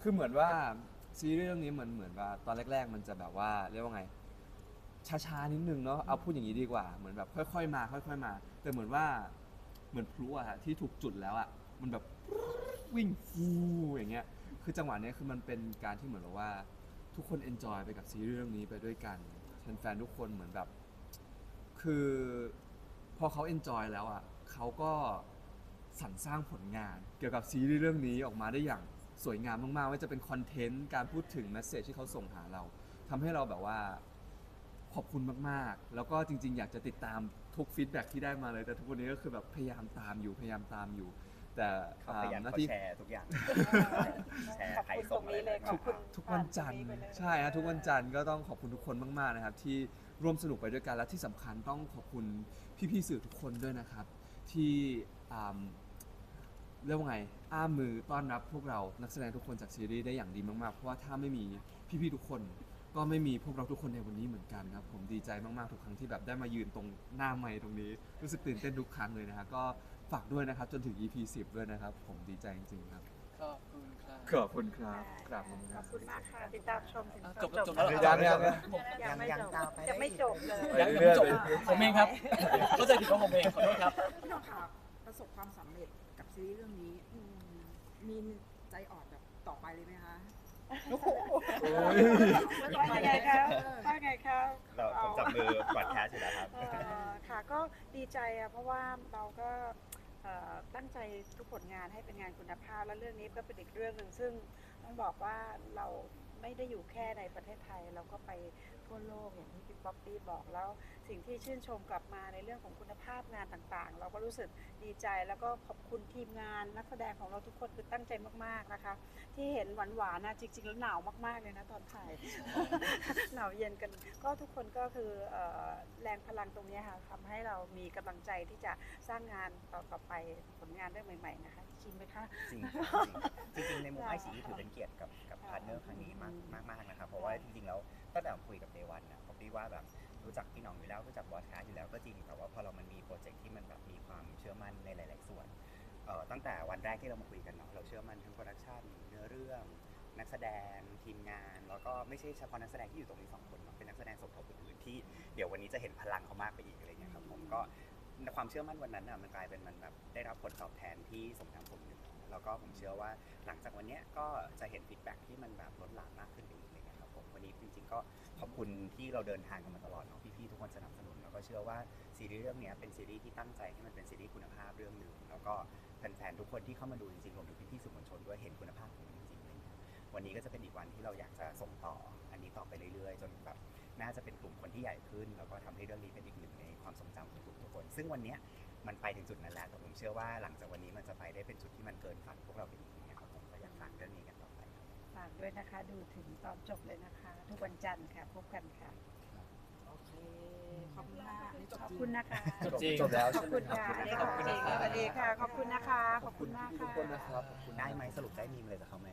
คือเหมือนว่าซีรีส์เรื่องนี้เหมือนเหมือนว่าตอนแรก ๆ มันจะแบบว่าเรียกว่าไงช้าๆนิดนึงเนาะเอาพูดอย่างนี้ดีกว่าเหมือนแบบค่อย ๆ มา ค่อย ๆ มา แต่เหมือนว่าเหมือนพลุอะฮะที่ถูกจุดแล้วอะมันแบบวิ่งฟูอย่างเงี้ยคือจังหวะเนี้ยคือมันเป็นการที่เหมือนกับว่า ทุกคนเอนจอยไปกับซีรีส์เรื่องนี้ไปด้วยกันแฟนๆทุกคนเหมือนแบบ คือพอเขาเอนจอยแล้วอะเขาก็สรรสร้างผลงานเกี่ยวกับซีรีส์เรื่องนี้ออกมาได้อย่าง สวยงามมากๆว่าจะเป็นคอนเทนต์การพูดถึงแมสเซจที่เขาส่งหาเราทำให้เราแบบว่าขอบคุณมากๆ แล้วก็จริง ๆ อยากจะติดตามทุกฟีดแบ็กที่ได้มาเลย แต่ทุกวันนี้ก็คือแบบพยายามตามอยู่พยายามตามอยู่ แต่เขาอ่าขยันหน้าเขาที่ แชร์ทุกอย่าง แชร์ขอบใครคุณตส่รงงอะไรนี้เลยมาขอบคุณ ทุกวันจันทร์ผ่าตรงไปเลย ใช่ฮะทุกวันจันทร์ก็ต้องขอบคุณทุกคนมากๆนะครับ ที่ร่วมสนุกไปด้วยกันและที่สำคัญต้องขอบคุณพี่ๆสื่อทุกคนด้วยนะครับ ที่อ่า เรียกว่าไง อ้ามือต้อนรับพวกเรานักแสดงทุกคนจากซีรีส์ได้อย่างดีมากๆ เพราะว่าถ้าไม่มีพี่ๆทุกคน ก็ไม่มีพวกเราทุกคนในวันนี้เหมือนกันครับผมดีใจมากๆทุกครั้งที่แบบได้มายืนตรงหน้าไมค์ตรงนี้ รู้สึกตื่นเต้นทุกครั้งเลยนะครับก็ฝากด้วยนะครับจนถึง EP 10 ด้วยนะครับ ผมดีใจจริงๆครับ ขอบคุณครับ ขอบคุณครับกราบขอบคุณขคอรับบคุณมากค่ะติดตามชมถึงอะตจอบนจบแล้วเหรอ ยังยังยัง ยังไม่ยังจบตามไปยังไม่จบเลย ยังยังไม่จบผมเองครับเข้าใจผิดว่าผมเองขอโทษครับ พี่น้องค่ะ ประสบความสำเร็จกับซีรีส์เรื่องนี้อืมมีใจอ่อนแบบต่อไปเลยไหมคะว่าไงคะว่าไงคะเราผมจับมือกอดแคสอยู่แล้วครับ เอ่อค่ะก็ดีใจอะเพราะว่าเราก็เอ่อตั้งใจทุกผลงานให้เป็นงานคุณภาพ และเรื่องนี้ก็เป็นอีกเรื่องหนึ่งซึ่ง ต้องบอกว่าเราไม่ได้อยู่แค่ในประเทศไทย เราก็ไปทั่วโลกอย่างที่พี่ป๊อปปี้บอกแล้วสิ่งที่ชื่นชมกลับมาในเรื่องของคุณภาพงานต่างๆ เราก็รู้สึกดีใจแล้วก็ขอบคุณทีมงานนักแสดงของเราทุกคนคือตั้งใจมากๆนะคะ ที่เห็นหวานๆนะจริงๆแล้วหนาวมากๆเลยนะตอนถ่ายหนาวเย็นกันก็ทุกคนก็คืออแรงพลังตรงนี้ค่ะทำให้เรามีกำลังใจที่จะสร้างงานต่อๆไปผลงานเรื่องใหม่ ๆนะคะจริงไหมคะจริงจริงจริงๆในมุมไอซีถือเป็นเกียรติกับกับพาร์ทเนอร์ครั้งนี้มากมากมากนะครับ เพราะว่าจริงๆแล้วตั้งแต่ผมคุยกับเดวันนะผมดีว่าแบบรู้จักพี่หน้องอยู่แล้วรู้จักบอสแคสอยู่แล้วก็จริงแต่ว่าพอเรามันมีโปรเจกต์ที่มันแบบมีความเชื่อมั่นในหลาย ๆ ส่วนเอ่อตั้งแต่วันแรกที่เรามาคุยกันเนาะเราเชื่อมั่นทั้งโปรดักชันเนื้อเรื่องนักแสดงทีมงาน แล้วก็ไม่ใช่เฉพาะนักแสดงที่อยู่ตรงนี้สองคนเนาะเป็นนักแสดงสมทบอื่นๆที่เดี๋ยววันนี้จะเห็นพลังเขามากไปอีกอะไรเงี้ยครับผมก็ความเชื่อมั่นวันนั้นน่ะมันกลายเป็นมันแบบได้รับผลตอบแทนที่สมน้ำสมนึก แล้วก็ผมเชื่อว่าหลังจากวันนี้ก็จะเห็นฟีดแบ็กที่มันแบบล้นหลามมากขึ้นไปอีกเลยครับผมวันนี้จริงๆก็ขอบคุณที่เราเดินทางกันมาตลอดเนาะพี่ๆทุกคนสนับสนุนแล้วก็เชื่อว่าซีรีส์เรื่องนี้เป็นซีรีส์ที่ตั้งใจให้มันเป็นซีรีส์คุณภาพเรื่องหนึ่งแล้วก็แฟนๆทุกคนที่เข้ามาดูจริงๆรวมถึงพี่ๆสื่อมวลชนด้วยเห็นคุณภาพของมันจริงๆเงี้ยวันนี้ก็จะเป็นอีกวันที่เราอยากจะส่งต่ออันนี้ต่อไปเรื่อยๆ จนแบบน่าจะเป็นกลุ่มคนที่ใหญ่ขึ้น แล้วก็ทำให้เรื่องนี้เป็นอีกหนึ่งในความทรงจำของทุกคน ซึ่งวันนี้ มันไปถึงจุดนั้นแล้วแต่ผมเชื่อว่าหลังจากวันนี้มันจะไปได้เป็นจุดที่มันเกินฝันพวกเราไปอีกอย่างเงี้ยครับผมก็อยากฝากเรื่องนี้กันต่อไปครับฝากด้วยนะคะ ดูถึงตอนจบเลยนะคะ ทุกวันจันทร์ค่ะ พบกันค่ะโอเคขอบคุณมากนี่จบขอบจริงคุณนะคะจบจริง จบแล้วขอบคุณค่ะอันนี้ขอบคุณสวัสดีค่ะ ขอบคุณนะคะ ขอบคุณมากทุกค่ะคนนะครับขอบคุณได้ไหมสรุปได้มีมเลยจากเขาไหม